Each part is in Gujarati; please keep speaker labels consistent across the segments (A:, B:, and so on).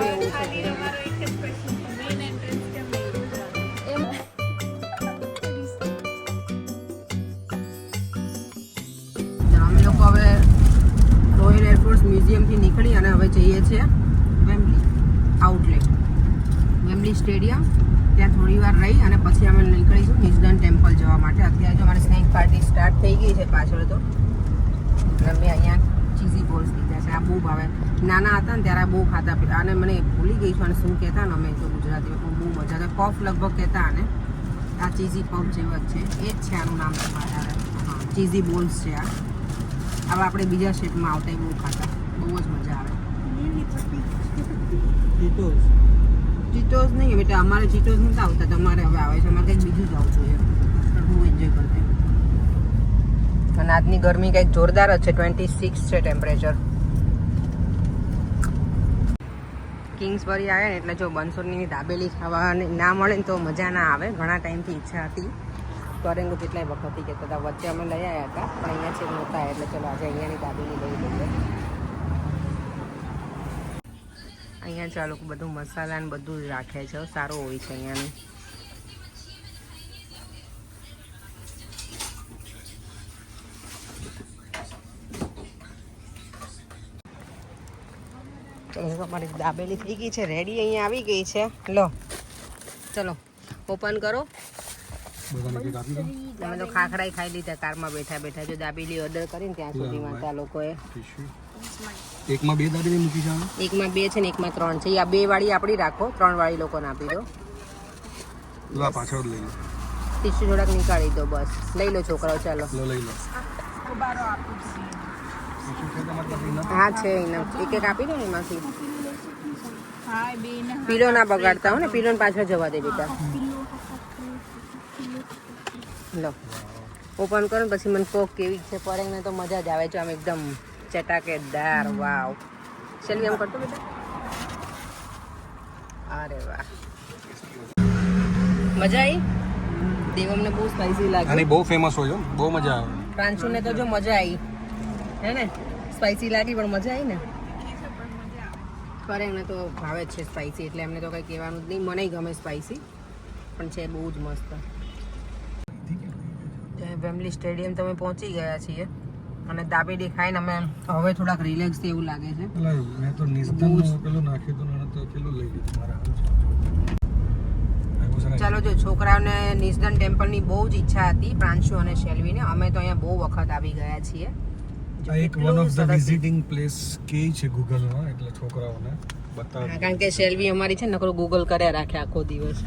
A: આવે અમે લોકો હવે રોયલ એરફોર્સ મ્યુઝિયમથી નીકળી અને હવે જઈએ છીએ વેમ્બલી આઉટલેટ વેમ્બલી સ્ટેડિયમ ત્યાં થોડી વાર રહી અને પછી અમે નીકળીશું નિઝડન ટેમ્પલ જવા માટે. અત્યારે જો અમારી સ્નેક પાર્ટી સ્ટાર્ટ થઈ ગઈ છે પાછળ તો. અને મેં અહીંયા ચીઝી બોલ્સ લીધા છે. આ બહુ ભાવે. નાના હતા ને ત્યારે બહુ ખાતા અને મને ભૂલી ગઈ છું અને શું કહેતા ને અમે તો ગુજરાતીમાં બહુ મજા આવે. પફ લગભગ કહેતા આને. આ ચીઝી પફ જેવા જ છે. એ જ છે આનું નામ તમારે હા ચીઝી બોલ્સ છે આ. હવે આપણે બીજા શેપમાં આવતા એ બહુ ખાતા. બહુ જ મજા આવે. ચીટોસ નહીં બેટા અમારે ચીટોસ નથી આવતા. તમારે હવે આવે છે. અમારે કંઈક બીજું જ આવતું છે બહુ એન્જોય કરते અને આજની ગરમી કંઈક જોરદાર જ છે ટ્વેન્ટી સિક્સ છે ટેમ્પરેચર કિંગ્સબરી આવે ને એટલે જો બંસુરની દાબેલી ખાવાની ના મળે ને તો મજા ના આવે. ઘણા ટાઈમથી ઈચ્છા હતી. કરેંગો કેટલાય વખત કે હતા વચ્ચે અમે લઈ આવ્યા હતા, પણ અહીંયા છે નહોતા, એટલે ચલો આજે અહીંયાની દાબેલી લઈ લઈએ. અહીંયા લોકો બધું મસાલા ને બધું રાખે છે સારું હોય છે અહીંયાનું. ચલો તમારી દાબેલી થઈ ગઈ છે રેડી અહીંયા આવી ગઈ છે. લો ચલો ઓપન કરો. તમે તો ખાખરાઈ ખાઈ લીધા કારમાં બેઠા બેઠા. જો દાબેલી ઓર્ડર કરીને ત્યાં સુધીમાં ત્યાં લોકોએ.
B: એકમાં બે દાબેલી મૂકી છે
A: એકમાં બે છે ને એકમાં ત્રણ છે. આ બે વાળી આપણી રાખો ત્રણ વાળી લોકોને આપી દો.
B: લો પાછળ લઈ લો.
A: ટીસ્યુ થોડાક નીકાળી દો બસ. લઈ લો છોકરાઓ ચાલો.
B: લો લઈ લો.
A: હા છે ઇનમ એક એક આપી દો ને એમાંથી.
C: હા બે ને
A: પીલો ના બગાડતા હો ને પીલો. પાછળ જવા દે બેટા. લો. ઓપન કરો ને પછી મને કોક કેવી છે પરેંગને તો મજા જ આવે. છે આમ એકદમ ચટાકેદાર વાવ. ચલી આમ કરતો બેટા? અરે વાહ. મજા આવી દેવમને બહુ સ્પાઈસી લાગી
B: અને બહુ ફેમસ હોય બહુ મજા આવે.
A: પ્રાંશુને તો જો મજા આવી હે ને? સ્પાઈસી લાગી પણ મજા આવી ને? કરે એમને તો ભાવે જ છે સ્પાઈસી એટલે એમને તો કંઈ કહેવાનું જ નહીં. મને ગમે સ્પાઈસી પણ છે બહુ જ મસ્ત. વેમ્બલી સ્ટેડિયમ તમે પહોંચી ગયા છીએ અને દાબેલી ખાઈને અમે હવે થોડાક રિલેક્સ એવું લાગે છે.
B: મેં તો નિસ્તનનું પેલું નાખ્યું હતું ને તો પેલું લઈ લીધું મારા આવ્યું છે ને?
A: ચાલો જો છોકરાઓને નિસદન ટેમ્પલની બહુ જ ઈચ્છા હતી પ્રાંશુ અને શેલ્વીને. અમે તો અહીંયા બહુ વખત આવી ગયા છીએ.
B: આ એક one of the visiting place કે છે. ગૂગલમાં એટલે છોકરાઓને બતાવ.
A: કારણ કે શેલ્વી અમારી છે નકરો ગૂગલ કર્યા રાખે આખો દિવસ.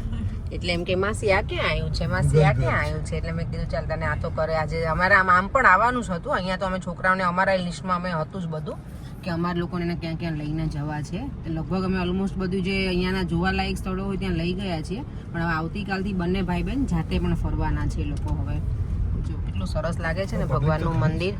A: એટલે એમ કે માસી આ ક્યાં આવ્યું છે? માસી આ ક્યાં આવ્યું છે? એટલે મેં કીધું ચાલ તને આ તો કરે. આજે અમારે આમ આમ પણ આવવાનું જ હતું. અહીંયા તો અમે છોકરાઓને અમારા લિસ્ટમાં અમે હતું જ બધું કે અમારા લોકોને ક્યાં ક્યાં લઈને જવા છે. લગભગ અમે ઓલમોસ્ટ બધું જે અહીંયાના જોવાલાયક સ્થળો હોય ત્યાં લઈ ગયા છીએ. પણ હવે આવતીકાલથી બંને ભાઈ બહેન જાતે પણ ફરવાના છે લોકો હવે. જો કેટલું સરસ લાગે છે ને ભગવાનનું મંદિર.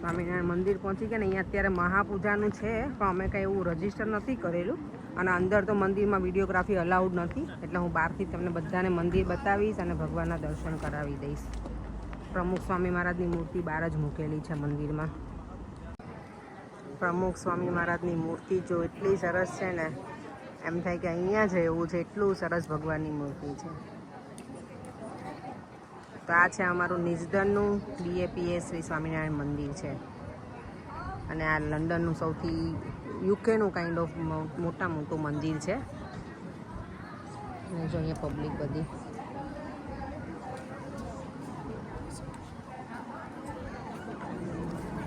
A: સ્વામિનારાયણ મંદિર પહોંચી ગયા ને અહીંયા અત્યારે મહાપૂજાનું છે, પણ અમે કંઈ એવું રજિસ્ટર નથી કરેલું. અને અંદર તો મંદિરમાં વિડીયોગ્રાફી અલાઉડ નથી, એટલે હું બહારથી તમને બધાને મંદિર બતાવીશ અને ભગવાનના દર્શન કરાવી દઈશ. પ્રમુખ સ્વામી મહારાજની મૂર્તિ બહાર જ મૂકેલી છે મંદિરમાં. પ્રમુખ સ્વામી મહારાજની મૂર્તિ જો એટલી સરસ છે ને, એમ થાય કે અહીંયા જ એવું છે, એટલું સરસ ભગવાનની મૂર્તિ છે. તો આ છે અમારું નિઝદનનું બીએપીએ શ્રી સ્વામિનારાયણ મંદિર છે. અને આ લંડનનું સૌથી યુકેનું કાઇન્ડ ઓફ મોટા મોટું મંદિર છે. જો અહીંયા પબ્લિક બધી.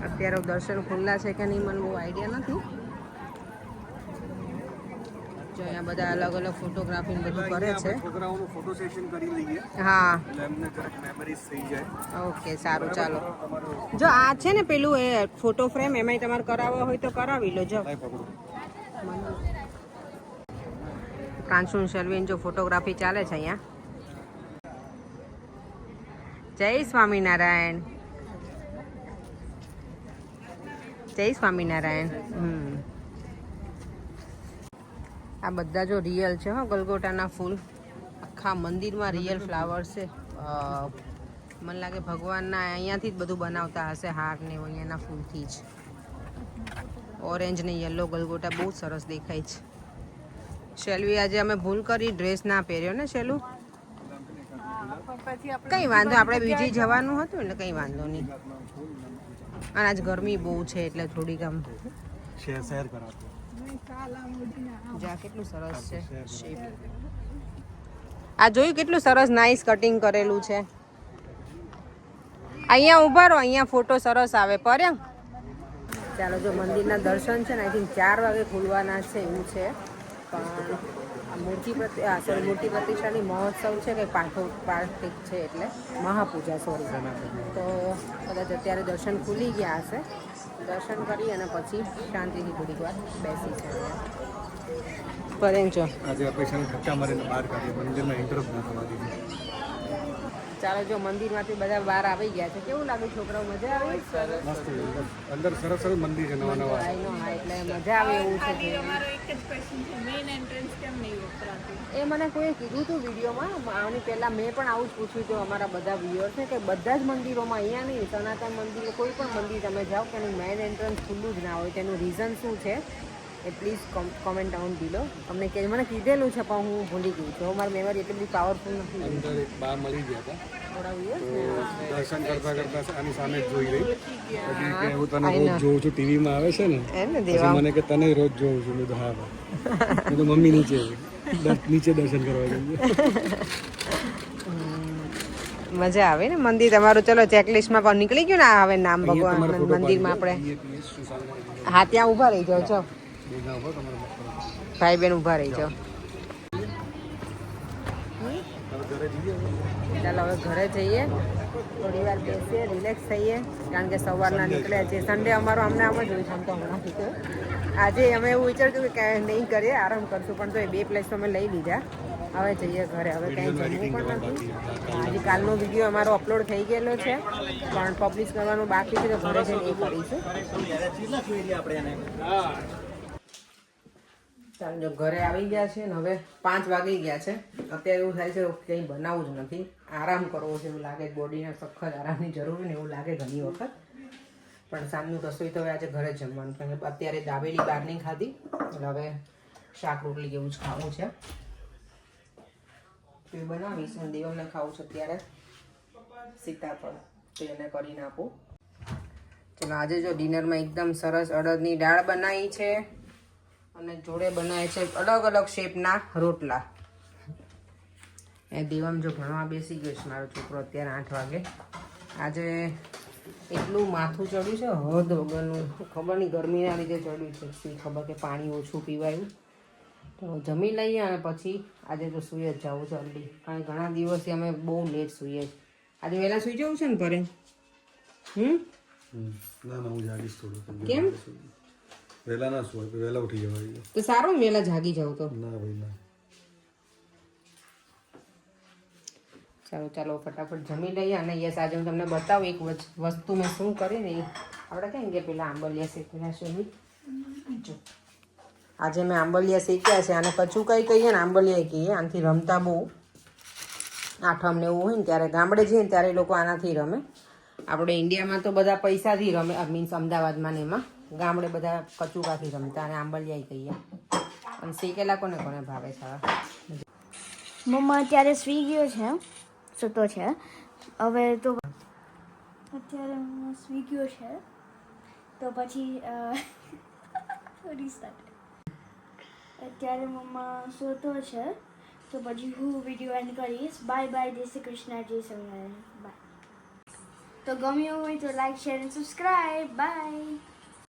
A: અત્યારે દર્શન ખુલ્લા છે કે નહીં મને બહુ આઈડિયા નથી. જો અહીંયા બધા અલગ અલગ ફોટોગ્રાફી બધું કરે છે.
B: છોકરાઓનું ફોટો સેશન કરી લઈએ.
A: હા.
B: એટલે એમને કરેક્ટ મેમરીઝ થઈ જાય.
A: ઓકે સારું ચાલો. જો આ છે ને પેલું એ ફોટો ફ્રેમ એમાંય તમારે કરાવવો હોય તો કરાવી લો જો. પ્રાંશુન શર્વિન જો ફોટોગ્રાફી ચાલે છે અહીંયા. જય સ્વામિનારાયણ. જય સ્વામિનારાયણ. હમ. આ બધા જો રિયલ છે હો, ગલગોટાના ફૂલ. આખા મંદિરમાં રિયલ ફ્લાવર છે. મને લાગે ભગવાનના અહીંયાથી જ બધું બનાવતા હશે હાર ને અહીંયાના ફૂલથી જ. ઓરેન્જ ને યલો ગલગોટા બહુ સરસ દેખાય છે. શેલવી આજે અમે ભૂલ કરી ડ્રેસ ના પહેર્યો ને શેલું? કઈ વાંધો, આપણે બીજી જવાનું હતું એટલે કઈ વાંધો નહીં. અને આજ ગરમી બહુ છે એટલે થોડીક આમ
B: શેર શેર
A: જા કેટલું સરસ છે. આ જોયું કેટલું સરસ નાઈસ કટિંગ કરેલું છે. અહીંયા ઊભા રહો અહીંયા ફોટો સરસ આવે પર્યા? ચાલો જો મંદિરના દર્શન છે ને આઈ થિંક ચાર વાગે ખુલવાના છે એવું છે. પણ આ મૂર્તિ પ્રતિ સોરી મૂર્તિ પ્રતિષ્ઠાની મહોત્સવ છે કે પાઠો પાર્થિક છે એટલે મહાપૂજા સોરી તો કદાચ અત્યારે દર્શન ખુલી ગયા હશે. દર્શન કરી અને પછી શાંતિથી થોડીક વાર બેસી છે પરેમ છો
B: આજે આપણે ધક્કા મારીને બહાર કાઢીએ મંદિરમાં ઇન્ટરપ્ટ ના થવા દીધી
A: ચાલો જો મંદિરમાંથી બધા બહાર આવી ગયા છે. કેવું લાગે છોકરાઓ મજા આવે?
B: મસ્ત અંદર સરસ સરસ મંદિર છે નવા નવા.
A: હા એટલે મજા આવે એવું છે.
C: અમારો એક જ ક્વેશ્ચન છે મેઇન એન્ટ્રન્સ કેમ નહીં વપરાતું?
A: એ મને કોઈએ કીધું હતું વિડીયોમાં? આની પહેલાં મેં પણ આવું જ પૂછ્યું હતું અમારા બધા વ્યુઅર્સને કે બધા જ મંદિરોમાં અહીંયા નહીં સનાતન મંદિર કોઈ પણ મંદિર તમે જાઓ કે એનું મેઇન એન્ટ્રન્સ ખુલ્લું જ ના હોય તેનું રીઝન શું છે? એ પ્લીઝ કોમેન્ટ ડાઉન દીલો તમને કે મને કીધેલું છે પણ હું ભૂલી ગઈ છું. મારી મેમરી એટલી બધી પાવરફુલ નથી
B: અંદર એક બા મળી ગયા હતા. દર્શન કરતા કરતા આની સામે જ જોઈ રહી. પછી કે હું તને રોજ જોઉં છું ટીવીમાં આવે છે ને?
A: એમ ને
B: પછી મને કે તને રોજ જોઉં છું. મેં તો હા. મેં તો મમ્મી નીચે નીચે દર્શન કરવા જઈએ.
A: મજા આવે ને મંદિર. તમારું ચલો ચેકલિસ્ટમાં પણ નીકળી ગયું ને હવે નામ ભગવાન મંદિરમાં આપણે. હા ત્યાં ઊભા રહી જાઓ છો ભાઈ બેન ઊભા રહી જાઓ. ચાલો, હવે ઘરે જઈએ. થોડી વાર બેસીએ રિલેક્સ થઈએ, કારણ કે સવારના નીકળ્યા છે. સન્ડે અમારો અમને આમ જ હોય છે તો હમણાં કીધું આજે અમે એવું વિચારતું કે નહીં કરીએ, આરામ કરશું, પણ તો એ બે પ્લેસ અમે લઈ લીધા. હવે જઈએ ઘરે, હવે કંઈ જમવું પણ નથી. આજે કાલનો વીડિયો અમારો અપલોડ થઈ ગયેલો છે, પણ પબ્લિશ કરવાનું બાકી છે, તો ઘરે જઈને એ કરીશું. ચાલો ઘરે આવી ગયા છે ને હવે પાંચ વાગી ગયા છે, અત્યારે એવું થાય છે કંઈ બનાવવું જ નથી. આરામ કરવો છે એવું લાગે, બોડીને સખત આરામની જરૂર ને એવું લાગે ઘણી વખત. પણ સાંજનું રસોઈ તો હવે આજે ઘરે જમવાનું પણ અત્યારે દાબેલી બહારની ખાધી. એટલે હવે શાક, રોટલી જેવું જ ખાવું છે. એ બનાવીશ હું દેવને ખાવું છે અત્યારે. સીતાફળ, તો એને કરીને આપું. ચલો, આજે જો ડિનરમાં એકદમ સરસ અડદની દાળ બનાવી છે. અને જોડે બનાવે છે અલગ અલગ શેપના રોટલા. એ દેવામ જો ભણવા બેસી ગયો છે મારો છોકરો અત્યારે આઠ વાગે. આજે એટલું માથું ચડ્યું છે હદ વગરનું. ખબર નહીં ગરમીના લીધે ચડ્યું છે. શું ખબર કે પાણી ઓછું પીવાયું. તો જમી લઈએ અને પછી આજે તો સૂઈ જ જવું જલ્દી કારણ કે ઘણા દિવસથી અમે બહુ લેટ સૂઈએ આજે વહેલા સૂઈ જવું છે ને ઘરે હમ.
B: ના ના હું જાગીશ થોડું.
A: કેમ?
B: વહેલા ના સુવાય વેલા ઉઠી જવાય
A: તો સારું ને વહેલા જાગી જાવ તો.
B: ના ભાઈ ના.
A: ચાલો ચાલો ફટાફટ જમી લઈએ અને યસ આજે હું તમને બતાવું એક વસ્તુ મેં શું કરી ને આપણે કેમ કે પેલા આંબલિયા શેકેલા છે જો. આજે મેં આંબલિયા શેક્યા છે અને કચું કઈ કહીએ ને આંબલિયા કહીએ આનાથી રમતા બહુ. આઠમ ને એવું હોય ને ત્યારે ગામડે જઈએ ને ત્યારે લોકો આનાથી રમે. આપણે ઇન્ડિયામાં તો બધા પૈસાથી રમે મીન્સ અમદાવાદમાં ને એમાં. ગામડે બધા કચુકાથી રમતા અને આંબલિયા કહીએ. અને શેકેલા કોને કોને ભાવે છે?
D: મમ્મા અત્યારે સ્વી ગયો છે, સૂતો છે. હવે તો અત્યારે મમ્મા ગયો છે, તો પછી અત્યારે મમ્મા સૂતો છે, તો પછી હું વીડિયો એન્ડ કરીશ. બાય બાય જય શ્રી કૃષ્ણ, જય સ્વામિનારાયણ બાય તો ગમ્યું હોય તો like share and subscribe bye